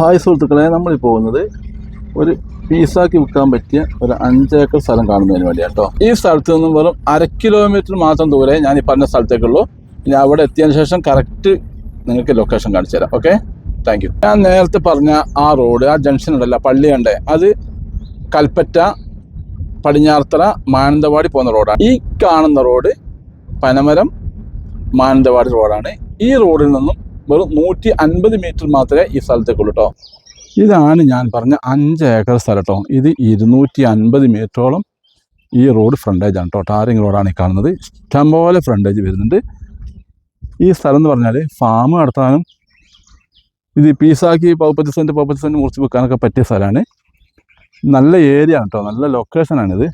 Hi സുഹൃത്തുക്കളെ നമ്മൾ പോകുന്നത് ഒരു പീസാക്കി വിൽക്കാൻ പറ്റിയ ഒരു അഞ്ചേക്കർ സ്ഥലം കാണുന്നതിന് വേണ്ടിയാണ് കേട്ടോ ഈ സ്ഥലത്ത് നിന്നും വെറും അര കിലോമീറ്റർ മാത്രം ദൂരെ ഞാൻ ഈ പറഞ്ഞ സ്ഥലത്തേക്കുള്ളൂ. ഇനി അവിടെ എത്തിയതിന് ശേഷം കറക്റ്റ് നിങ്ങൾക്ക് ലൊക്കേഷൻ കാണിച്ചു തരാം ഓക്കെ താങ്ക് യു ഞാൻ നേരത്തെ പറഞ്ഞ ആ റോഡ് ആ ജംഗ്ഷൻ ഉണ്ടല്ലോ പള്ളി കണ്ടേ അത് കൽപ്പറ്റ പടിഞ്ഞാർത്തറ മാനന്തവാടി പോകുന്ന റോഡാണ് ഈ കാണുന്ന റോഡ് പനമരം മാനന്തവാടി റോഡാണ് ഈ റോഡിൽ നിന്നും വെറും നൂറ്റി അൻപത് മീറ്റർ മാത്രമേ ഈ സ്ഥലത്തേക്കുള്ളൂ കേട്ടോ ഇതാണ് ഞാൻ പറഞ്ഞ അഞ്ച് ഏക്കർ സ്ഥലം കേട്ടോ ഇത് ഇരുന്നൂറ്റി അൻപത് മീറ്ററോളം ഈ റോഡ് ഫ്രണ്ടേജ് ആണ് കേട്ടോ ടാറിങ് റോഡാണ് ഈ കാണുന്നത്. ഇഷ്ടംപോലെ ഫ്രണ്ടേജ് വരുന്നുണ്ട്. ഈ സ്ഥലം എന്ന് പറഞ്ഞാൽ ഫാം നടത്താനും ഇത് പീസാക്കി പൗപ്പത്തി സെന്റ് പൗപ്പത്തി സെന്റ് മുറിച്ച് വെക്കാനൊക്കെ പറ്റിയ സ്ഥലമാണ്. നല്ല ഏരിയ ആണ് കേട്ടോ നല്ല ലൊക്കേഷനാണിത്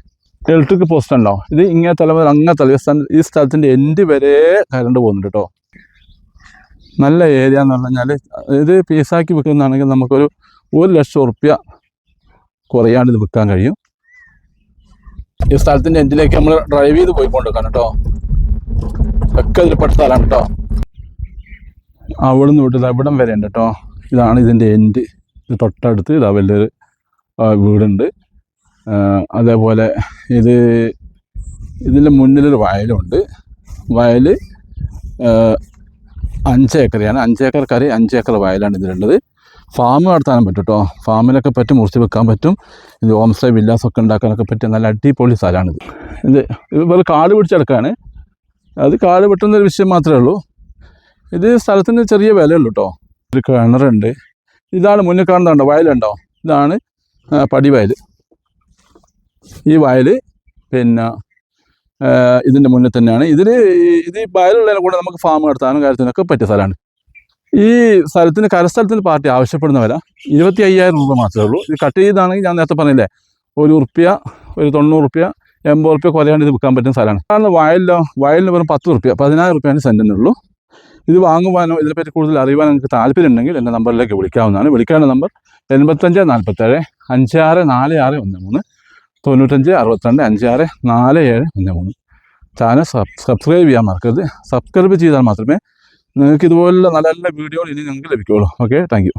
ഇലക്ട്രിക് പോസ്റ്റ് ഉണ്ടോ ഇത് ഇങ്ങനെ തലമുറ അങ്ങനെ അങ്ങനെ തല ഈ സ്ഥലത്തിന്റെ എൻഡ് വരെ കരണ്ട് പോകുന്നുണ്ട് കേട്ടോ നല്ല ഏരിയ എന്ന് പറഞ്ഞു കഴിഞ്ഞാൽ ഇത് പീസാക്കി വിൽക്കുന്നതാണെങ്കിൽ നമുക്കൊരു ഒരു ലക്ഷം ഉറുപ്യ കുറയാണ്ട് ഇത് വിൽക്കാൻ കഴിയും. ഈ സ്ഥലത്തിന്റെ എൻഡിലേക്ക് നമ്മൾ ഡ്രൈവ് ചെയ്ത് പോയിക്കൊണ്ടിരിക്കണം കേട്ടോ. ഒക്കെ ഇതിൽ പെട്ട സ്ഥലമാണ് കേട്ടോ. അവിടെ നിന്ന് വിട്ടില്ല ഇവിടം വരെ ഉണ്ട് കേട്ടോ. ഇതാണ് ഇതിന്റെ എൻഡ് ഇത് തൊട്ടടുത്ത് ഇതാ വലിയൊരു വീടുണ്ട്. അതേപോലെ ഇത് ഇതിന്റെ മുന്നിലൊരു വയലുണ്ട്. വയൽ അഞ്ച് ഏക്കറയാണ് അഞ്ച് ഏക്കർ കറി അഞ്ച് ഏക്കർ വയലാണ് ഇതിലുള്ളത് ഫാം നടത്താനും പറ്റും കേട്ടോ ഫാമിലൊക്കെ പറ്റും മുറിച്ച് വെക്കാൻ പറ്റും. ഇത് ഹോം സ്റ്റേ വില്ലാസൊക്കെ ഉണ്ടാക്കാനൊക്കെ പറ്റും. നല്ല അടിപൊളി സ്ഥലമാണിത് ഇത്. ഇത് കാട് പിടിച്ചെടുക്കാണ് അത് കാട് വെട്ടുന്ന ഒരു വിഷയം മാത്രമേ ഉള്ളൂ. ഇത് സ്ഥലത്തിന് ചെറിയ വിലയുള്ളൂ കേട്ടോ ഒരു കിണറുണ്ട് ഇതാണ് മുന്നിൽ കാണുന്നുണ്ടോ വയലുണ്ടോ ഇതാണ് പടിവയൽ. ഈ വയൽ പിന്നെ ഇതിന്റെ മുന്നിൽ തന്നെയാണ്. ഇതിൽ ഇത് ഈ വയലുള്ളതിനെ കൂടെ നമുക്ക് ഫാം നടത്താനും കാര്യത്തിനൊക്കെ പറ്റിയ സ്ഥലമാണ്. ഈ സ്ഥലത്തിന് കരസ്ഥലത്തിന് പാർട്ടി ആവശ്യപ്പെടുന്ന വില ഇരുപത്തി അയ്യായിരം രൂപ മാത്രമേ ഉള്ളൂ. ഇത് കട്ട് ചെയ്താണെങ്കിൽ ഞാൻ നേരത്തെ പറഞ്ഞില്ലേ ഒരു ഉറുപ്പ്യ ഒരു തൊണ്ണൂറ് റുപ്യ എൺപത് റുപ്യ കുറയാണ്ട് ഇത് വിൽക്കാൻ പറ്റുന്ന സ്ഥലമാണ്. കാരണം വയലിലോ വയലിന് വെറും പത്ത് റുപ്യ പതിനായിരം റുപ്യാണ് സെന്റിനുള്ളൂ ഇത് വാങ്ങുവാനോ ഇതിനെപ്പറ്റി കൂടുതൽ അറിയുവാനോ നിങ്ങൾക്ക് താല്പര്യം ഉണ്ടെങ്കിൽ എന്റെ നമ്പറിലേക്ക് വിളിക്കാവുന്നതാണ്. വിളിക്കേണ്ട നമ്പർ എൺപത്തഞ്ച് നാൽപ്പത്തേഴ് അഞ്ച് ആറ് നാല് ആറ് ഒന്ന് മൂന്ന്. തൊണ്ണൂറ്റഞ്ച് അറുപത്തിരണ്ട് അഞ്ച് ആറ് നാല് ഏഴ് ഒന്ന് മൂന്ന്. ചാനൽ സബ് സബ്സ്ക്രൈബ് ചെയ്യാൻ മറക്കരുത്. സബ്സ്ക്രൈബ് ചെയ്താൽ മാത്രമേ നിങ്ങൾക്ക് ഇതുപോലുള്ള നല്ല നല്ല വീഡിയോകൾ ഇനി നിങ്ങൾക്ക് ലഭിക്കുകയുള്ളൂ. Okay thank